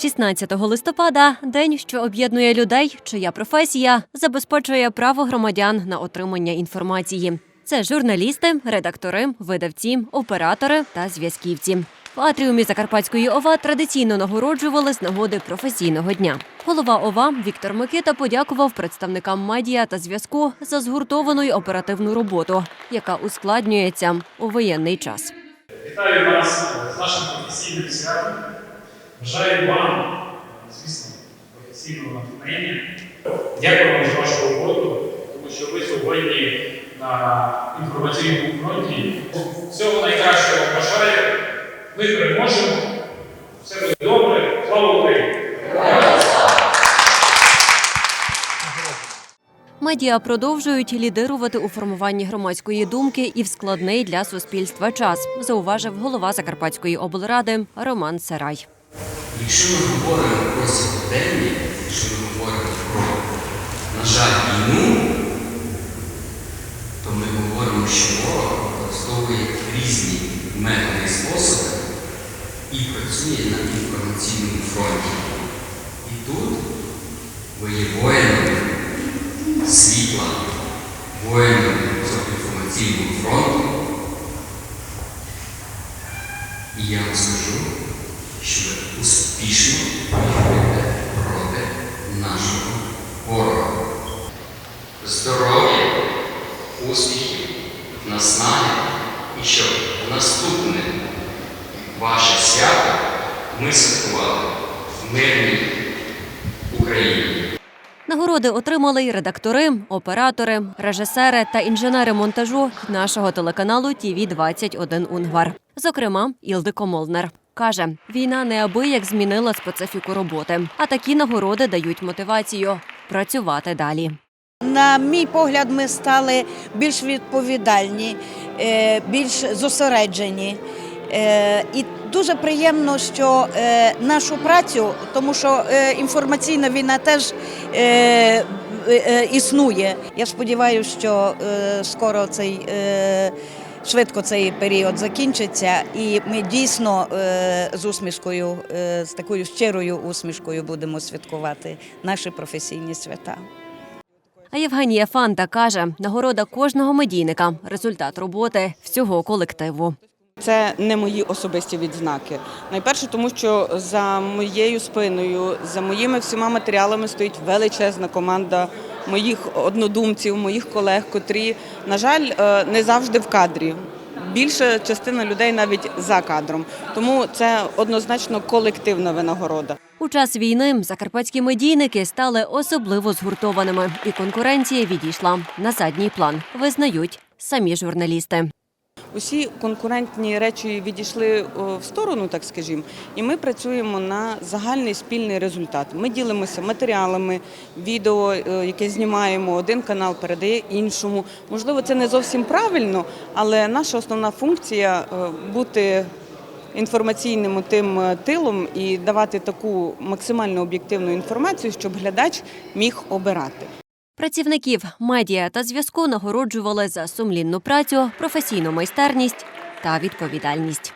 16 листопада день, що об'єднує людей, чия професія забезпечує право громадян на отримання інформації. Це журналісти, редактори, видавці, оператори та зв'язківці. В атріумі Закарпатської ОВА традиційно нагороджували з нагоди професійного дня. Голова ОВА Віктор Микита подякував представникам медіа та зв'язку за згуртовану й оперативну роботу, яка ускладнюється у воєнний час. Вітаю вас з нашим професійним святом. Бажаю вам, звісно, професійного натхнення. Дякую вам за вашу роботу, тому що ви сьогодні на інформаційному фронті. Всього найкращого бажаю. Ми переможемо. Все буде добре. Слава Україні! Медіа продовжують лідирувати у формуванні громадської думки і в складний для суспільства час, зауважив голова Закарпатської облради Роман Сарай. Якщо ми говоримо про сьогодення, якщо ми говоримо про, на жаль, війну, то ми говоримо, що ворог використовує різні методи і способи і працює на інформаційному фронті. І тут ви є воїнами світла, воїнами цього інформаційного фронту. І я вам скажу, що ви успішно воюєте проти нашого ворога. Здоров'я, успіхів, наснаги і щоб наступне ваше свято ми святкували в мирній Україні. Нагороди отримали й редактори, оператори, режисери та інженери монтажу нашого телеканалу ТІВІ 21 Унгвар. Зокрема, Ілдико Молнер. Каже, війна неабияк змінила специфіку роботи, а такі нагороди дають мотивацію працювати далі. На мій погляд, ми стали більш відповідальні, е, більш зосереджені. Е, І дуже приємно, що е, нашу працю, тому що інформаційна війна теж існує. Я сподіваюся, що скоро цей. Швидко цей період закінчиться, і ми дійсно е, з усмішкою, е, з такою щирою усмішкою будемо святкувати наші професійні свята. А Євгенія Фанта каже, нагорода кожного медійника результат роботи всього колективу. Це не мої особисті відзнаки. Найперше, тому що за моєю спиною, за моїми всіма матеріалами стоїть величезна команда моїх однодумців, моїх колег, котрі, на жаль, е, не завжди в кадрі. Більша частина людей навіть за кадром. Тому це однозначно колективна винагорода. У час війни закарпатські медійники стали особливо згуртованими, і конкуренція відійшла на задній план. Визнають самі журналісти. Усі конкурентні речі відійшли в сторону, так скажімо, і ми працюємо на загальний спільний результат. Ми ділимося матеріалами, відео, е, яке знімаємо, один канал передає іншому. Можливо, це не зовсім правильно, але наша основна функція е, бути інформаційним тим е, тилом і давати таку максимально об'єктивну інформацію, щоб глядач міг обирати. Працівників медіа та зв'язку нагороджували за сумлінну працю, професійну майстерність та відповідальність.